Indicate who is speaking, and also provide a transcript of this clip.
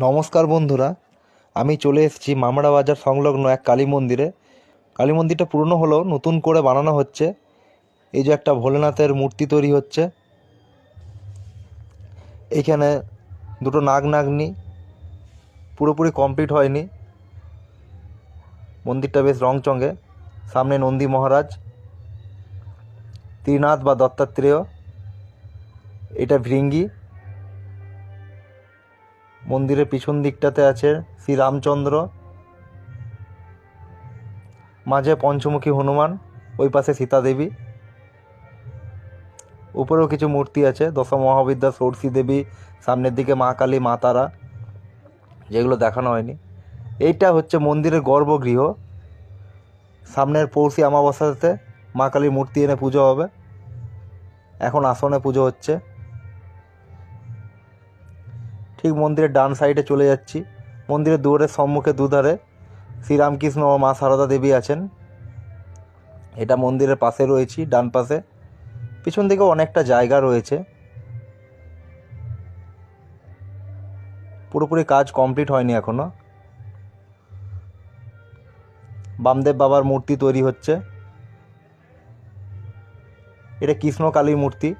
Speaker 1: নমস্কার বন্ধুরা, আমি চলে এসেছি মামড়া বাজার সংলগ্ন এক কালী মন্দিরে। কালী মন্দিরটা পুরনো হলেও নতুন করে বানানো হচ্ছে। এই যে একটা ভোলেনাথের মূর্তি তৈরি হচ্ছে। এইখানে দুটো নাগ নাগনি পুরোপুরি কমপ্লিট হয়নি। মন্দিরটা বেশ রংচঙে। সামনে নন্দী মহারাজ, ত্রিনাথ বা দত্তাত্রেয়। এটা ভৃঙ্গি মন্দিরের পিছন দিকটাতে আছে শ্রী রামচন্দ্র মাঝে পঞ্চমুখী হনুমান, ওই পাশে সীতা দেবী উপরেও কিছু মূর্তি আছে দশম মহাবিদ্যা সরস্বতী দেবী সামনের দিকে মা কালী, মা তারা, যেগুলো দেখানো হয়নি। এইটা হচ্ছে মন্দিরের গর্ভগৃহ। সামনের পৌষী অমাবস্যাতে মা কালীর মূর্তি এনে পুজো হবে। এখন আসনে পুজো হচ্ছে। ঠিক মন্দিরের ডান সাইডে চলে যাচ্ছি। মন্দিরের দুয়ারের সম্মুখে দুধারে শ্রীরামকৃষ্ণ ও মা সারদা দেবী আছেন। এটা মন্দিরের পাশে রয়েছি, ডান পাশে। পিছন দিকে অনেকটা জায়গা রয়েছে। পুরোপুরি কাজ কমপ্লিট হয়নি এখনও। বামদেব বাবার মূর্তি তৈরি হচ্ছে। এটা কৃষ্ণ কালীর মূর্তি।